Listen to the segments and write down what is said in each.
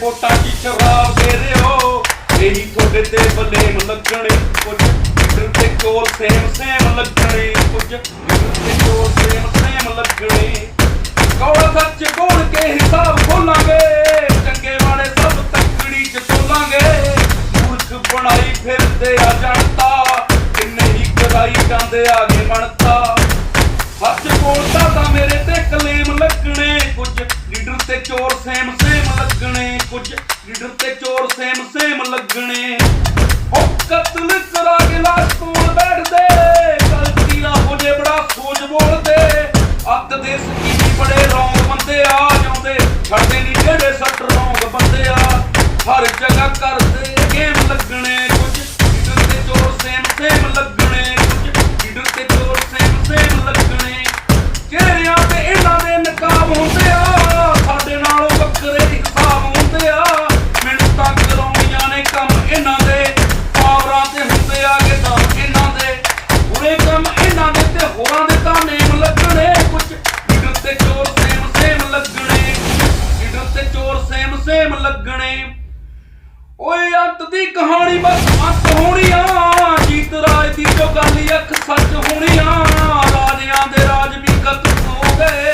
ਵੋਟਾਂ ਦੀ ਸ਼ਰਾਬ ਦੇ ਰਿਓ ਇਹੀ ਤੁਹਾਡੇ ਤੇ ਬਲੇਮ ਲੱਗਣੇ ਕੁਝ। ਦਿਲ ਤੇ ਕੋਲ ਸੇਮ ਸੇਮ ਲੱਗਣੇ ਕੁਝ। ਦਿਲ ਕੋਲ ਸੇਮ ਸੇਮ ਲੱਗਣੇ। ਕੋਲ ਸੱਚ ਕੋਲ ਕੇ ਹਿਸਾਬ ਖੋਲਾਂਗੇ? ਚੰਗੇ ਵਾਲੇ ਸਭ ਤੱਕੜੀ ਚ ਤੋਲਾਂਗੇ ਮੂਰਖ ਬਣਾਈ ਫਿਰਦੇ ਆ ਜਨਤਾ। ਕਿੰਨੇ ਹੀ ਕਰਾਈ ਜਾਂਦੇ ਆ ਕੇ ਮਣਤਾ ਸੱਚ ਕੋਲ ਤਾਂ ਮੇਰੇ ਤੇ ਕਲੇਮ ਲੱਗਣੇ ਕੁਝ। ਲੀਡਰ ਤੇ ਚੋਰ ਸੇਮ ਕੁਝ ਲੀਡਰ ਤੇ ਚੋਰ ਸੇਮ ਸੇਮ ਲੱਗਣੇ। ਉਹ ਕਤਲ ਕਰਾ ਕੇ ਲਾਸ਼ ਕੋਲ ਬੈਠਦੇ। ਗਲਤੀ ਨਾ ਹੋ ਜੇ ਬੜਾ ਸੋਚ ਬੋਲਦੇ। ਅੱਤ ਦੇ ਸਕੀਨੀ ਬੜੇ ਰੌਂਗ ਬੰਦੇ ਆ ਜਾਂਦੇ। ਛੱਡਦੇ ਨਹੀਂ ਜਿਹੜੇ ਸੇਮ ਲੱਗਣੇ। ਓਏ ਅੰਤ ਦੀ ਕਹਾਣੀ ਬਸ ਮੱਤ ਹੋਣੀ ਆ। ਜੀਤ ਰਾਜ ਦੀ ਜੋ ਗੱਲ ਅੱਖ ਸੱਚ ਹੋਣੀ ਆ। ਰਾਜਿਆਂ ਦੇ ਰਾਜ ਵੀ ਖਤਮ ਹੋ ਗਏ।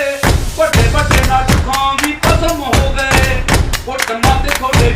ਵੱਡੇ ਵੱਡੇ ਨਾਟਕਾਂ ਵੀ ਖਤਮ ਹੋ ਗਏ। ਘੁੱਟ ਮਾਤੇ ਥੋੜੇ